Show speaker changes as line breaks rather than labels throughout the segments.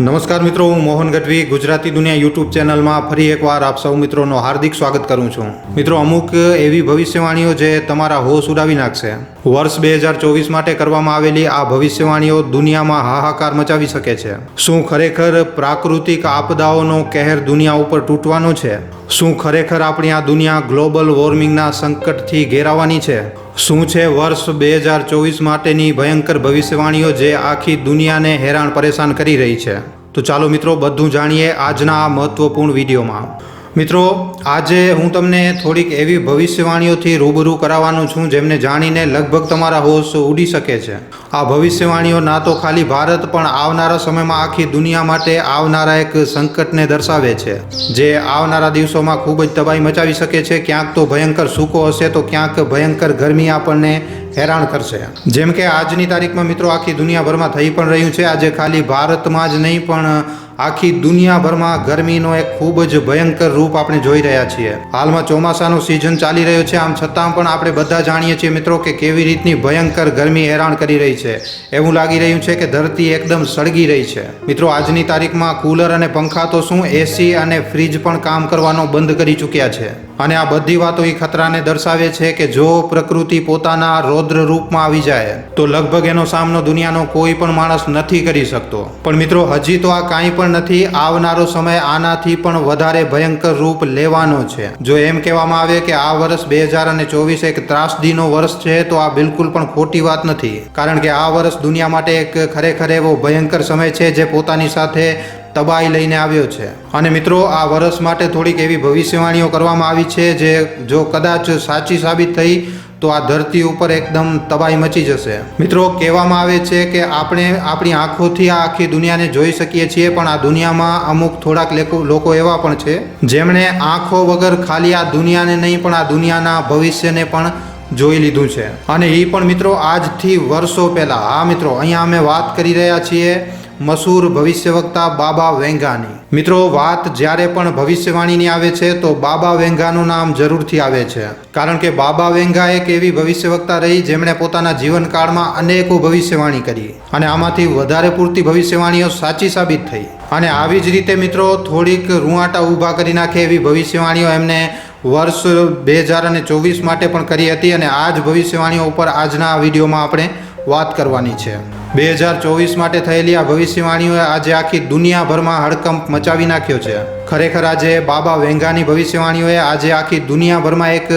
નમસ્કાર મિત્રો, હું મોહન ગઢવી, ગુજરાતી દુનિયા યુટ્યુબ ચેનલમાં ફરી એકવાર આપ સૌ મિત્રોનો હાર્દિક સ્વાગત કરું છું. મિત્રો, અમુક એવી ભવિષ્યવાણીઓ જે તમારા હોશ ઉડાવી નાખશે. વર્ષ બે હજાર ચોવીસ માટે કરવામાં આવેલી આ ભવિષ્યવાણીઓ દુનિયામાં હાહાકાર મચાવી શકે છે. શું ખરેખર પ્રાકૃતિક આપદાઓનો કહેર દુનિયા ઉપર તૂટવાનો છે? શું ખરેખર આપણી આ દુનિયા ગ્લોબલ વોર્મિંગના સંકટથી ઘેરાવાની છે? શું છે વર્ષ બે હજાર ચોવીસ માટેની ભયંકર ભવિષ્યવાણીઓ જે આખી દુનિયાને હેરાન પરેશાન કરી રહી છે? તો ચાલો મિત્રો, બધું જાણીએ આજના આ મહત્વપૂર્ણ વિડીયોમાં. મિત્રો, આજે હું તમને થોડીક એવી ભવિષ્યવાણીઓથી રૂબરૂ કરાવવાનું છું જેમને જાણીને લગભગ તમારા હોશ ઉડી શકે છે. આ ભવિષ્યવાણીઓ ના તો ખાલી ભારત પણ આવનારા સમયમાં આખી દુનિયા માટે આવનારા એક સંકટને દર્શાવે છે, જે આવનારા દિવસોમાં ખૂબ જ તબાહી મચાવી શકે છે. ક્યાંક તો ભયંકર સૂકો હશે, તો ક્યાંક ભયંકર ગરમી આપણને હેરાન કરશે જેમ કે આજની તારીખમાં મિત્રો આખી દુનિયાભરમાં થઈ પણ રહ્યું છે. આજે ખાલી ભારતમાં જ નહીં, પણ આખી દુનિયાભરમાં ગરમીનો એક ખૂબ જ ભયંકર રૂપ આપણે જોઈ રહ્યા છીએ. હાલમાં ચોમાસાનો સિઝન ચાલી રહ્યો છે. આમ છતાં પણ આપણે બધા જાણીએ છીએ મિત્રો કે કેવી રીતની ભયંકર ગરમી હેરાન કરી રહી છે. એવું લાગી રહ્યું છે કે ધરતી એકદમ સળગી રહી છે. મિત્રો, આજની તારીખમાં કુલર અને પંખા તો શું એસી અને ફ્રીજ પણ કામ કરવાનો બંધ કરી ચૂક્યા છે. અને આ બધી વાતો એ ખતરાને દર્શાવે છે કે જો પ્રકૃતિ પોતાના રૌદ્ર રૂપમાં આવી જાય, તો લગભગ એનો સામનો દુનિયાનો કોઈ પણ માણસ નથી કરી શકતો. પણ મિત્રો, હજી તો આ કાંઈ પણ નથી, આવનારો સમય આનાથી પણ વધારે ભયંકર રૂપ લેવાનો છે. જો એમ કહેવામાં આવે કે આ વર્ષ બે હજાર અને ચોવીસ એક ત્રાસદીનો વર્ષ છે, તો આ બિલકુલ પણ ખોટી વાત નથી. કારણ કે આ વર્ષ દુનિયા માટે એક ખરેખર એવો ભયંકર સમય છે, જે પોતાની સાથે તબાહી લઈને આવ્યો છે. અને મિત્રો, આ વર્ષ માટે થોડીક એવી ભવિષ્યવાણીઓ કરવામાં આવી છે જે જો કદાચ સાચી સાબિત થઈ, તો આ ધરતી ઉપર એકદમ તબાહી મચી જશે. મિત્રો, કહેવામાં આવે છે કે આપણે આપણી આંખોથી આ આખી દુનિયાને જોઈ શકીએ છીએ, પણ આ દુનિયામાં અમુક થોડાક લેકો- એવા પણ છે, જેમણે આંખો વગર ખાલી આ દુનિયાને નહીં, પણ આ દુનિયાના ભવિષ્યને પણ જોઈ લીધું છે. અને એ પણ મિત્રો, આજથી વર્ષો પહેલાં. હા મિત્રો, અહીંયા અમે વાત કરી રહ્યા છીએ મશહૂર ભવિષ્યવક્તા બાબા વેંગાની. મિત્રો, વાત જ્યારે પણ ભવિષ્યવાણીની આવે છે, તો બાબા વેંગાનું નામ જરૂરથી આવે છે. કારણ કે બાબા વેંગા એક એવી ભવિષ્યવક્તા રહી, જેમણે પોતાના જીવનકાળમાં અનેકો ભવિષ્યવાણી કરી. અને આમાંથી વધારે પૂરતી ભવિષ્યવાણીઓ સાચી સાબિત થઈ. અને આવી જ રીતે મિત્રો, થોડીક રૂંવાટા ઊભા કરી નાખે એવી ભવિષ્યવાણીઓ એમને વર્ષ બે હજાર અને ચોવીસ માટે પણ કરી હતી. અને આ જ ભવિષ્યવાણીઓ ઉપર આજના વિડીયોમાં આપણે વાત કરવાની છે. બે હજાર ચોવીસ માટે થયેલી આ ભવિષ્યવાણીઓએ આજે આખી દુનિયાભરમાં હડકંપ મચાવી નાખ્યો છે. ખરેખર આજે બાબા વેંગાની ભવિષ્યવાણીઓએ આજે આખી દુનિયાભરમાં એક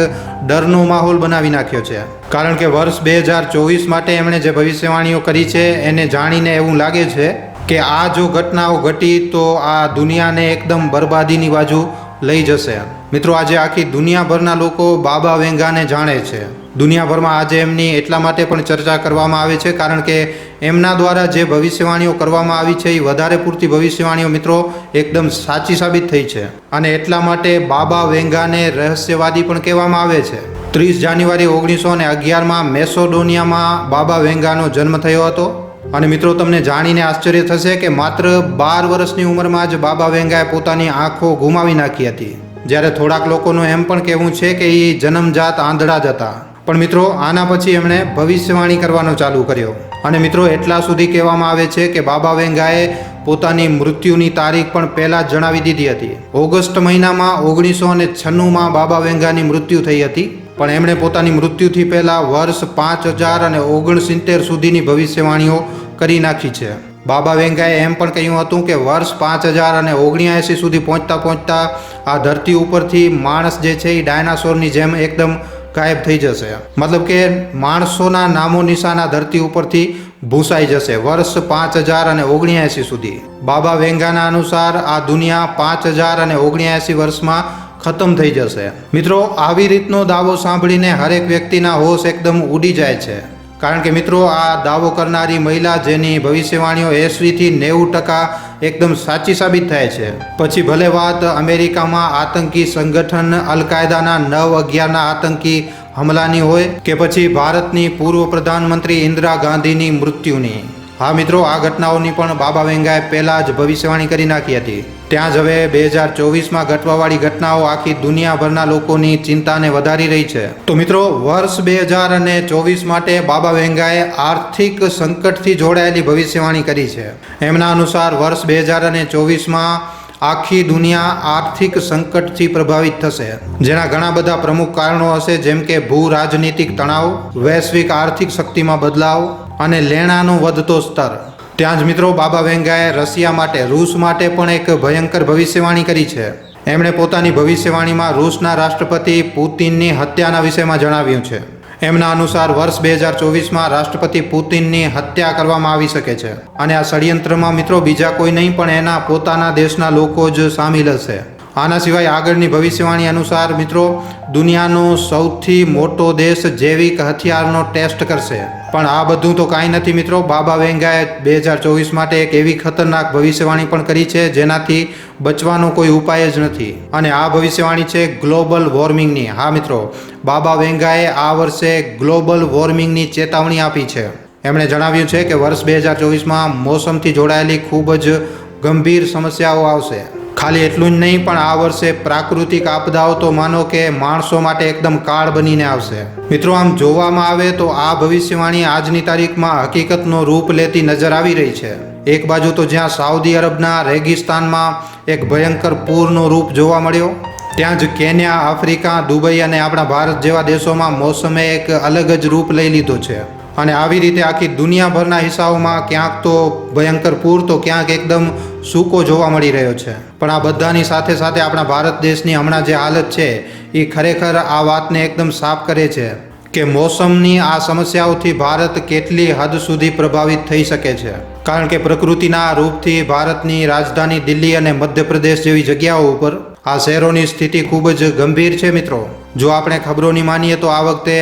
ડરનો માહોલ બનાવી નાખ્યો છે. કારણ કે વર્ષ બે હજાર ચોવીસ માટે એમણે જે ભવિષ્યવાણીઓ કરી છે, એને જાણીને એવું લાગે છે કે આ જો ઘટનાઓ ઘટી તો આ દુનિયાને એકદમ બરબાદીની બાજુ લઈ જશે. મિત્રો, આજે આખી દુનિયાભરના લોકો બાબા વેંગાને જાણે છે. દુનિયાભરમાં આજે એમની એટલા માટે પણ ચર્ચા કરવામાં આવે છે, કારણ કે એમના દ્વારા જે ભવિષ્યવાણીઓ કરવામાં આવી છે, એ વધારે પૂરતી ભવિષ્યવાણીઓ, મિત્રો, એકદમ સાચી સાબિત થઈ છે. અને એટલા માટે બાબા વેંગાને રહસ્યવાદી પણ કહેવામાં આવે છે. ત્રીસ જાન્યુઆરી ઓગણીસો ને અગિયારમાં મેસોડોનિયામાં બાબા વેંગાનો જન્મ થયો હતો. અને મિત્રો, તમને જાણીને આશ્ચર્ય થશે કે માત્ર બાર વર્ષની ઉંમરમાં જ બાબા વેંગાએ પોતાની આંખો ગુમાવી નાખી હતી. જ્યારે થોડાક લોકોનું એમ પણ કહેવું છે કે એ જન્મજાત આંધળા જ હતા. પણ મિત્રો, આના પછી એમણે ભવિષ્યવાણી કરવાનો ચાલુ કર્યો. અને મિત્રો, એટલા સુધી કહેવામાં આવે છે કે બાબા વેંગાએ પોતાની મૃત્યુની તારીખ પણ પહેલાં જણાવી દીધી હતી. ઓગસ્ટ મહિનામાં ઓગણીસો અને છન્નુંમાં બાબા વેંગાની મૃત્યુ થઈ હતી. પણ એમણે પોતાની મૃત્યુથી પહેલાં વર્ષ પાંચ હજાર અને ઓગણસિત્તેર સુધીની ભવિષ્યવાણીઓ કરી નાખી છે. બાબા વેંગાએ એમ પણ કહ્યું હતું કે વર્ષ પાંચ હજાર અને ઓગણ્યાએંસી સુધી પહોંચતા પહોંચતા આ ધરતી ઉપરથી માણસ જે છે એ ડાયનાસોરની જેમ એકદમ ગાયબ થઈ જશે. મતલબ કે માણસોના નામો નિશાના ધરતી ઉપરથી ભૂસાઈ જશે વર્ષ પાંચ હજાર અને ઓગણ્યાએંસી સુધી. બાબા વેંગાના અનુસાર આ દુનિયા પાંચ હજાર અને ઓગણ્યાએંસી વર્ષમાં ખતમ થઈ જશે. મિત્રો, આવી રીતનો દાવો સાંભળીને હરેક વ્યક્તિના હોશ એકદમ ઉડી જાય છે. કારણ કે મિત્રો, આ દાવો કરનારી મહિલા જેની ભવિષ્યવાણીઓ એસવીથી નેવું ટકા એકદમ સાચી સાબિત થાય છે. પછી ભલે વાત અમેરિકામાં આતંકી સંગઠન અલકાયદાના નવ અગિયારના આતંકી હમલાની હોય કે પછી ભારતની પૂર્વ પ્રધાનમંત્રી ઇન્દિરા ગાંધીની મૃત્યુની. હા મિત્રો, આ ઘટનાઓની પણ બાબા વેંગાએ પહેલાં જ ભવિષ્યવાણી કરી નાખી હતી. ત્યાં જ હવે બે હજાર ચોવીસમાં ઘટવાવાળી ઘટનાઓ આખી દુનિયાભરના લોકોની ચિંતાને વધારી રહી છે. તો મિત્રો, વર્ષ બે હજાર અને ચોવીસ માટે બાબા વેંગાએ આર્થિક સંકટથી જોડાયેલી ભવિષ્યવાણી કરી છે. એમના અનુસાર વર્ષ બે હજાર અને ચોવીસમાં આખી દુનિયા આર્થિક સંકટથી પ્રભાવિત થશે. જેના ઘણા બધા પ્રમુખ કારણો હશે, જેમ કે ભૂ રાજનીતિક તણાવ, વૈશ્વિક આર્થિક શક્તિમાં બદલાવ અને લેણાનો વધતો સ્તર. ત્યાં જ મિત્રો બાબા વેંગાએ રશિયા માટે, રૂસ માટે પણ એક ભયંકર ભવિષ્યવાણી કરી છે. એમણે પોતાની ભવિષ્યવાણીમાં રૂસના રાષ્ટ્રપતિ પુતિનની હત્યાના વિષયમાં જણાવ્યું છે. એમના અનુસાર વર્ષ બે હજાર ચોવીસમાં રાષ્ટ્રપતિ પુતિનની હત્યા કરવામાં આવી શકે છે. અને આ ષડયંત્રમાં મિત્રો બીજા કોઈ નહીં, પણ એના પોતાના દેશના લોકો જ સામેલ હશે. આના સિવાય આગળની ભવિષ્યવાણી અનુસાર મિત્રો દુનિયાનો સૌથી મોટો દેશ જૈવિક હથિયારનો ટેસ્ટ કરશે. પણ આ બધું તો કાંઈ નથી મિત્રો. બાબા વેંગાએ બે હજાર ચોવીસ માટે એક એવી ખતરનાક ભવિષ્યવાણી પણ કરી છે, જેનાથી બચવાનો કોઈ ઉપાય જ નથી. અને આ ભવિષ્યવાણી છે ગ્લોબલ વોર્મિંગની. હા મિત્રો, બાબા વેંગાએ આ વર્ષે ગ્લોબલ વોર્મિંગની ચેતવણી આપી છે. એમણે જણાવ્યું છે કે વર્ષ બે હજાર ચોવીસમાં મોસમથી જોડાયેલી ખૂબ જ ગંભીર સમસ્યાઓ આવશે. ખાલી એટલું જ નહીં, પણ આ વર્ષે પ્રાકૃતિક આપદાઓ તો માનો કે માણસો માટે એકદમ કાળ બનીને આવશે. મિત્રો, આમ જોવામાં આવે તો આ ભવિષ્યવાણી આજની તારીખમાં હકીકતનો રૂપ લેતી નજર આવી રહી છે. એક બાજુ તો જ્યાં સાઉદી અરબના રેગિસ્તાનમાં એક ભયંકર પૂરનો રૂપ જોવા મળ્યો, ત્યાં જ કેન્યા, આફ્રિકા, દુબઈ અને આપણા ભારત જેવા દેશોમાં મોસમે એક અલગ જ રૂપ લઈ લીધો છે. અને આવી રીતે આખી દુનિયાભરના હિસ્સાઓમાં ક્યાંક તો ભયંકર પૂર તો ક્યાંક એકદમ સૂકો જોવા મળી રહ્યો છે. પણ આ બધાની સાથે સાથે આપણા ભારત દેશની હમણાં જે હાલત છે, એ ખરેખર આ વાતને એકદમ સાફ કરે છે કે મોસમની આ સમસ્યાઓથી ભારત કેટલી હદ સુધી પ્રભાવિત થઈ શકે છે. કારણ કે પ્રકૃતિના રૂપથી ભારતની રાજધાની દિલ્હી અને મધ્યપ્રદેશ જેવી જગ્યાઓ ઉપર આ શહેરોની સ્થિતિ ખૂબ જ ગંભીર છે મિત્રો. જો આપણે ખબરોની માનીએ તો આ વખતે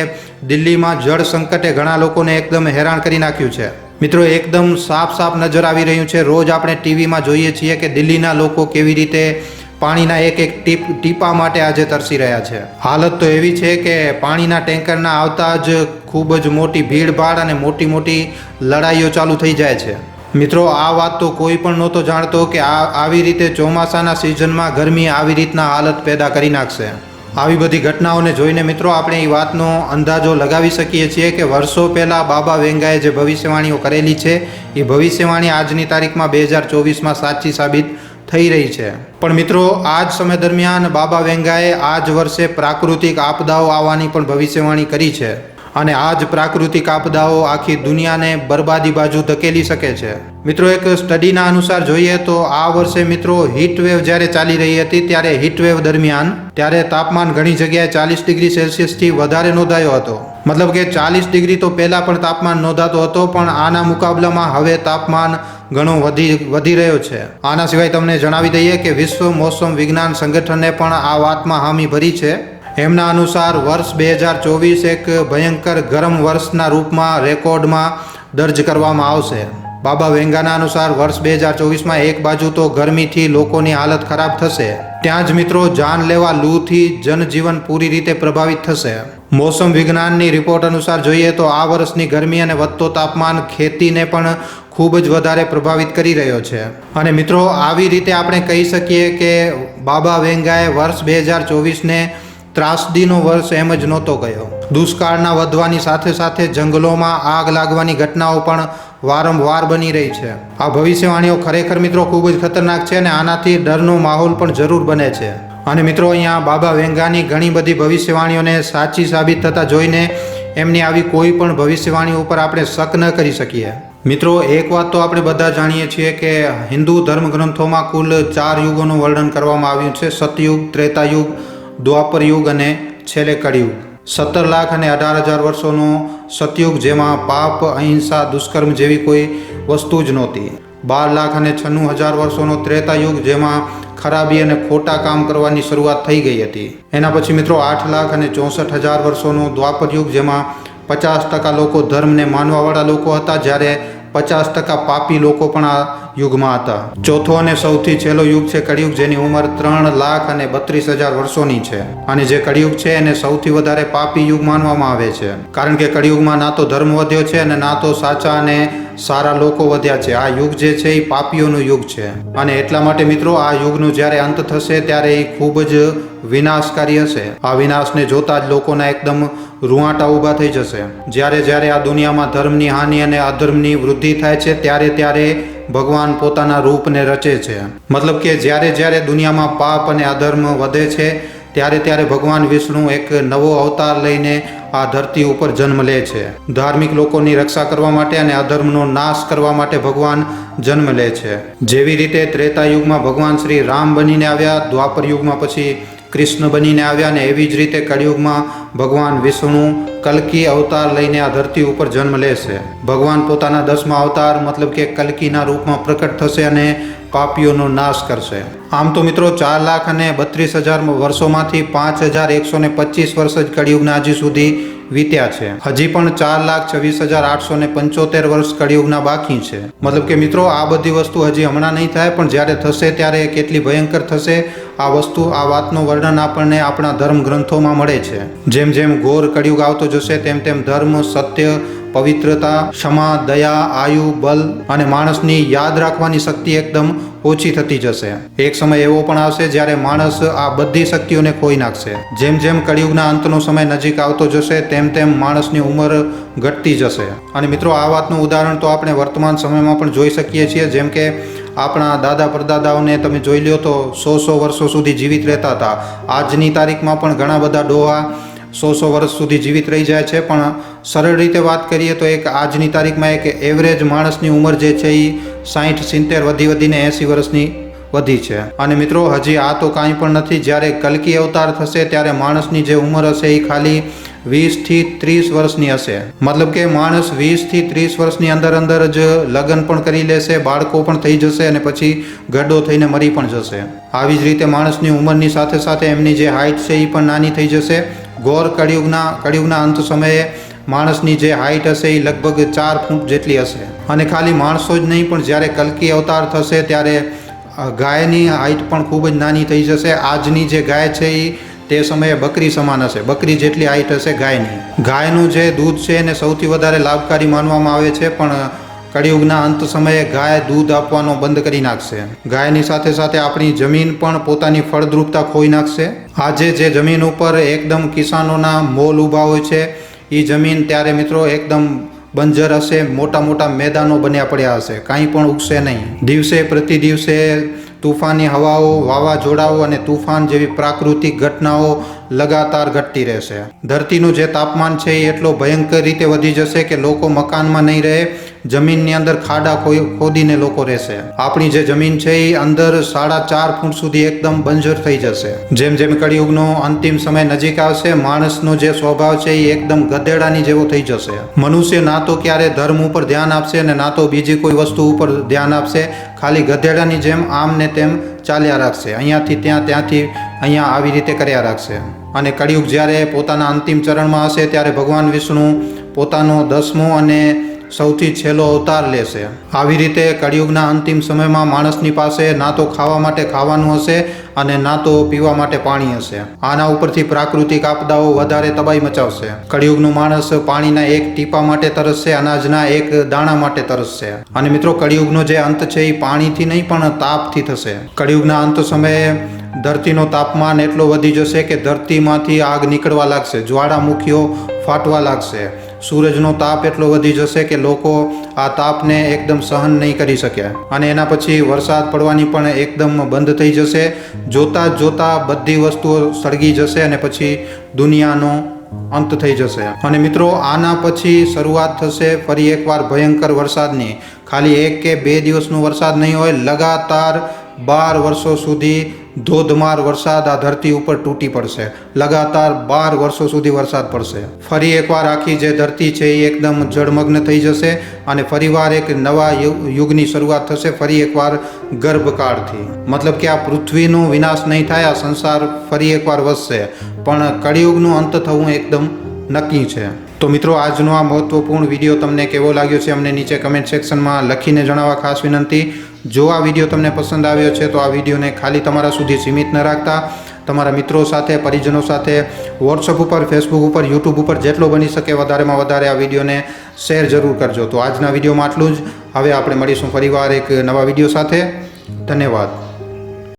દિલ્હીમાં જળ સંકટે ઘણા લોકોને એકદમ હેરાન કરી નાખ્યું છે. મિત્રો, એકદમ સાફ સાફ નજર આવી રહ્યું છે. રોજ આપણે ટીવીમાં જોઈએ છીએ કે દિલ્હીના લોકો કેવી રીતે પાણીના એક એક ટીપ, ટીપા માટે આજે તરસી રહ્યા છે. હાલત તો એવી છે કે પાણીના ટેન્કરના આવતા જ ખૂબ જ મોટી ભીડભાડ અને મોટી મોટી લડાઈઓ ચાલુ થઈ જાય છે. મિત્રો, આ વાત તો કોઈ પણ નહોતો જાણતો કે આ આવી રીતે ચોમાસાના સિઝનમાં ગરમી આવી રીતના હાલત પેદા કરી નાખશે. આવી બધી ઘટનાઓને જોઈને મિત્રો, આપણે એ વાતનો અંદાજો લગાવી શકીએ છીએ કે વર્ષો પહેલાં બાબા વેંગાએ જે ભવિષ્યવાણીઓ કરેલી છે, એ ભવિષ્યવાણી આજની તારીખમાં બે હજાર ચોવીસમાં સાચી સાબિત થઈ રહી છે. પણ મિત્રો આ જ સમય દરમિયાન બાબા વેંગાએ આ જ વર્ષે પ્રાકૃતિક આપદાઓ આવવાની પણ ભવિષ્યવાણી કરી છે. અને આ જ પ્રાકૃતિક આપદાઓ આખી દુનિયાને બરબાદી બાજુ ધકેલી શકે છે. મિત્રો, એક સ્ટડીના અનુસાર જોઈએ તો આ વર્ષે મિત્રો હીટવેવ જ્યારે ચાલી રહી હતી ત્યારે હીટવેવ દરમિયાન ત્યારે તાપમાન ઘણી જગ્યાએ ચાલીસ ડિગ્રી સેલ્સિયસથી વધારે નોંધાયો હતો. મતલબ કે ચાલીસ ડિગ્રી તો પહેલાં પણ તાપમાન નોંધાતો હતો, પણ આના મુકાબલામાં હવે તાપમાન ઘણો વધી વધી રહ્યો છે. આના સિવાય તમને જણાવી દઈએ કે વિશ્વ મોસમ વિજ્ઞાન સંગઠને પણ આ વાતમાં હામી ભરી છે. એમના અનુસાર વર્ષ બે હજાર ચોવીસ એક ભયંકર ગરમ વર્ષના રૂપમાં રેકોર્ડમાં દર્જ કરવામાં આવશે. બાબા વેંગાના અનુસાર વર્ષ બે હજાર ચોવીસમાં એક બાજુ તો ગરમીથી લોકોની હાલત ખરાબ થશે. ત્યાં જ મિત્રો જાનલેવા લૂથી જનજીવન પૂરી રીતે પ્રભાવિત થશે. મોસમ વિજ્ઞાનની રિપોર્ટ અનુસાર જોઈએ તો આ વર્ષની ગરમી અને વધતો તાપમાન ખેતીને પણ ખૂબ જ વધારે પ્રભાવિત કરી રહ્યો છે. અને મિત્રો, આવી રીતે આપણે કહી શકીએ કે બાબા વેંગાએ વર્ષ બે હજાર ચોવીસને ત્રાસદીનો વર્ષ એમ જ નહોતો ગયો. દુષ્કાળના વધવાની સાથે સાથે જંગલોમાં આગ લાગવાની ઘટનાઓ પણ વારંવાર બની રહી છે. આ ભવિષ્યવાણીઓ ખરેખર મિત્રો ખૂબ જ ખતરનાક છે અને આનાથી ડરનો માહોલ પણ જરૂર બને છે. અને મિત્રો અહીંયા બાબા વેંગાની ઘણી બધી ભવિષ્યવાણીઓને સાચી સાબિત થતા જોઈને એમની આવી કોઈ પણ ભવિષ્યવાણી ઉપર આપણે શક ન કરી શકીએ. મિત્રો, એક વાત તો આપણે બધા જાણીએ છીએ કે હિન્દુ ધર્મગ્રંથોમાં કુલ ચાર યુગોનું વર્ણન કરવામાં આવ્યું છે. સતયુગ, ત્રેતાયુગ દ્વાપર યુગ અને છેલ્લે કળિયુગ. સત્તર લાખ અને અઢાર હજાર વર્ષોનો સતયુગ જેમાં પાપ, અહિંસા, દુષ્કર્મ જેવી કોઈ વસ્તુ જ નહોતી. બાર લાખ અને છન્નું હજાર વર્ષોનો ત્રેતા યુગ જેમાં ખરાબી અને ખોટા કામ કરવાની શરૂઆત થઈ ગઈ હતી. એના પછી મિત્રો આઠ લાખ અને ચોસઠ હજાર વર્ષોનો દ્વાપર યુગ જેમાં પચાસ ટકા લોકો ધર્મને માનવાવાળા લોકો હતા, જ્યારે પચાસ ટકા પાપી લોકો પણ આ યુગમાં હતા. ચોથો અને સૌથી છેલ્લો યુગ છે કળિયુગ, જેની ઉંમર ત્રણ લાખ અને બત્રીસ હજાર વર્ષોની છે. અને જે કળિયુગ છે એને સૌથી વધારે પાપી યુગ માનવામાં આવે છે. કારણ કે કળિયુગમાં ના તો ધર્મ વધ્યો છે અને ના તો સાચા અને સારા લોકો વધ્યા છે. આ યુગ જે છે એ પાપીઓનું યુગ છે. અને એટલા માટે મિત્રો, આ યુગનું જ્યારે અંત થશે ત્યારે એ ખૂબ જ વિનાશકારી હશે. આ વિનાશને જોતા જ લોકોના એકદમ રૂવાટા ઊભા થઈ જશે. જ્યારે જ્યારે આ દુનિયામાં ધર્મની હાનિ અને અધર્મની વૃદ્ધિ થાય છે, ત્યારે ત્યારે ભગવાન પોતાના રૂપને રચે છે. મતલબ કે જ્યારે જ્યારે દુનિયામાં પાપ અને અધર્મ વધે છે ત્યારે ત્યારે ભગવાન વિષ્ણુ એક નવો અવતાર લઈને આ ધરતી ઉપર જન્મ લે છે. ધાર્મિક લોકોની રક્ષા કરવા માટે અને અધર્મનો નાશ કરવા માટે ભગવાન જન્મ લે છે. જેવી રીતે ત્રેતા યુગમાં ભગવાન શ્રી રામ બનીને આવ્યા, દ્વાપર યુગમાં પછી કૃષ્ણ બનીને આવ્યા ને એવી જ રીતે કળિયુગમાં ભગવાન વિષ્ણુ કલ્કી અવતાર લઈને આ ધરતી ઉપર જન્મ લેશે. ભગવાન પોતાના દસમા અવતાર મતલબ કે કલ્કીના રૂપમાં પ્રકટ થશે અને પાપીઓનો નાશ કરશે. આમ તો મિત્રો ચાર લાખ અને બત્રીસ હજાર વર્ષોમાંથી પાંચ હજાર એકસો ને પચીસ વર્ષ જ કળિયુગના હજી સુધી વીત્યા છે. હજી પણ ચાર લાખ છવ્વીસ હજાર આઠસો ને પંચોતેર વર્ષ કળિયુગના બાકી છે. મતલબ કે મિત્રો આ બધી વસ્તુ હજી હમણાં નહીં થાય પણ જ્યારે થશે ત્યારે કેટલી ભયંકર થશે આ વસ્તુ, આ વાતનું વર્ણન આપણને આપણા ધર્મ ગ્રંથોમાં મળે છે. જેમ જેમ ઘોર કળિયુગ આવતો જશે, તેમ તેમ ધર્મ, સત્ય, પવિત્રતા, ક્ષમા, દયા, આયુ, બલ અને માણસની યાદ રાખવાની શક્તિ એકદમ ઓછી થતી જશે. એક સમય એવો પણ આવશે જ્યારે માણસ આ બધી શક્તિઓને ખોઈ નાખશે. જેમ જેમ કળિયુગના અંતનો સમય નજીક આવતો જશે, તેમ તેમ માણસની ઉંમર ઘટતી જશે. અને મિત્રો, આ વાતનું ઉદાહરણ તો આપણે વર્તમાન સમયમાં પણ જોઈ શકીએ છીએ, જેમ કે આપણા દાદા પરદાદાઓને તમે જોઈ લ્યો તો સો સો વર્ષો સુધી જીવિત રહેતા હતા. આજની તારીખમાં પણ ઘણા બધા ડોહા સો સો વર્ષ સુધી જીવિત રહી જાય છે. પણ સરળ રીતે વાત કરીએ તો એક આજની તારીખમાં એક એવરેજ માણસની ઉંમર જે છે એ સાહીઠ સિત્તેર, વધી વધીને એંસી વર્ષની વધી છે. અને મિત્રો, હજી આ તો કાંઈ પણ નથી. જ્યારે કલકી અવતાર થશે, ત્યારે માણસની જે ઉંમર હશે એ ખાલી વીસથી ત્રીસ વર્ષની હશે. મતલબ કે માણસ વીસથી ત્રીસ વર્ષની અંદર અંદર જ લગ્ન પણ કરી લેશે, બાળકો પણ થઈ જશે અને પછી ગડો થઈને મરી પણ જશે. આવી જ રીતે માણસની ઉંમરની સાથે સાથે એમની જે હાઇટ છે એ પણ નાની થઈ જશે. ગોર કળિયુગના કળિયુગના અંત સમયે માણસની જે હાઇટ હશે એ લગભગ ચાર ફૂટ જેટલી હશે. અને ખાલી માણસો જ નહીં, પણ જ્યારે કલકી અવતાર થશે ત્યારે ગાયની હાઇટ પણ ખૂબ જ નાની થઈ જશે. આજની જે ગાય છે એ તે સમયે બકરી સમાન હશે. બકરી જેટલી હાઇટ હશે ગાયની ગાયનું જે દૂધ છે એને સૌથી વધારે લાભકારી માનવામાં આવે છે, પણ કળિયુગના અંત સમયે ગાય દૂધ આપવાનો બંધ કરી નાખશે. ગાયની સાથે સાથે આપણી જમીન પણ પોતાની ફળદ્રુપતા ખોઈ નાખશે. આજે જે જમીન ઉપર એકદમ કિસાનોના મોલ ઊભા હોય છે એ જમીન ત્યારે મિત્રો એકદમ બંજર હશે, મોટા મોટા મેદાનો બન્યા પડ્યા હશે, કાંઈ પણ ઉગશે નહીં. દિવસે પ્રતિ દિવસે તુફાની હવાઓ, વાવાઝોડાઓ અને તુફાન જેવી પ્રાકૃતિક ઘટનાઓ લગાતાર ઘટતી રહેશે. ધરતીનું જે તાપમાન છે એ એટલો ભયંકર રીતે વધી જશે કે લોકો મકાનમાં નહીં રહે જમીનની અંદર ખાડા ખોદીને લોકો રહેશે. આપણી જે જમીન છે એ અંદર સાડા ચાર ફૂટ સુધી એકદમ બંજર થઈ જશે. જેમ જેમ કળિયુગનો અંતિમ સમય નજીક આવશે, માણસનો જે સ્વભાવ છે એ એકદમ ગધેડાની જેવો થઈ જશે. મનુષ્ય ના તો ક્યારે ધર્મ ઉપર ધ્યાન આપશે અને ના તો બીજી કોઈ વસ્તુ ઉપર ધ્યાન આપશે. ખાલી ગધેડાની જેમ આમ ને તેમ ચાલ્યા રાખશે. અહીંયાથી ત્યાં ત્યાંથી અહીંયા આવી રીતે કર્યા રાખશે. અને કળિયુગ જ્યારે પોતાના અંતિમ ચરણમાં હશે, ત્યારે ભગવાન વિષ્ણુ પોતાનો દસમો અને સૌથી છેલ્લો અવતાર લેશે આવી રીતે કળિયુગના અંતિમ સમયમાં માણસની પાસે ના તો ખાવા માટે ખાવાનું હશે અને ના તો પીવા માટે પાણી હશે. આના ઉપરથી પ્રાકૃતિક આપદાઓ વધારે તબાહી મચાવશે. કળિયુગનું માણસ પાણીના એક ટીપા માટે તરસશે, અનાજના એક દાણા માટે તરસશે. અને મિત્રો, કળિયુગનો જે અંત છે એ પાણીથી નહીં, પણ તાપથી થશે. કળિયુગના અંત સમયે ધરતીનો તાપમાન એટલો વધી જશે કે ધરતીમાંથી આગ નીકળવા લાગશે, જ્વાળામુખીઓ ફાટવા લાગશે. સૂરજનો તાપ એટલો વધી જશે કે લોકો આ તાપને એકદમ સહન નહીં કરી શકે અને એના પછી વરસાદ પડવાની પણ એકદમ બંધ થઈ જશે. જોતાં જોતા બધી વસ્તુઓ સળગી જશે અને પછી દુનિયાનો અંત થઈ જશે. અને મિત્રો, આના પછી શરૂઆત થશે ફરી એકવાર ભયંકર વરસાદની. ખાલી એક કે બે દિવસનો વરસાદ નહીં હોય, લગાતાર બાર વર્ષો સુધી ધોધમાર વરસાદ આ ધરતી ઉપર તૂટી પડશે. લગાતાર બાર વર્ષો સુધી વરસાદ પડશે. ફરી એકવાર આખી જે ધરતી છે એ એકદમ જળમગ્ન થઈ જશે અને ફરીવાર એક નવા યુગની શરૂઆત થશે ફરી એકવાર ગર્ભકાળથી. મતલબ કે આ પૃથ્વીનો વિનાશ નહીં થાય, આ સંસાર ફરી એકવાર વધશે પણ કળિયુગનું અંત થવું એકદમ નક્કી છે. તો મિત્રો, આજનો આ મહત્વપૂર્ણ વીડિયો તમને કેવો લાગ્યો છે, અમને નીચે કમેન્ટ સેક્શનમાં લખીને જણાવવા ખાસ વિનંતી. જો આ વીડિયો તમને પસંદ આવ્યો છે, તો આ વિડીયોને ખાલી તમારા સુધી સીમિત ન રાખતા. તમારા મિત્રો સાથે, પરિજનો સાથે વોટ્સઅપ ઉપર ફેસબુક ઉપર યુટ્યુબ ઉપર જેટલો બની શકે વધારેમાં વધારે આ વિડીયોને શેર જરૂર કરજો. તો આજના વિડીયોમાં આટલું જ. હવે આપણે મળીશું ફરીવાર એક નવા વીડિયો સાથે. ધન્યવાદ.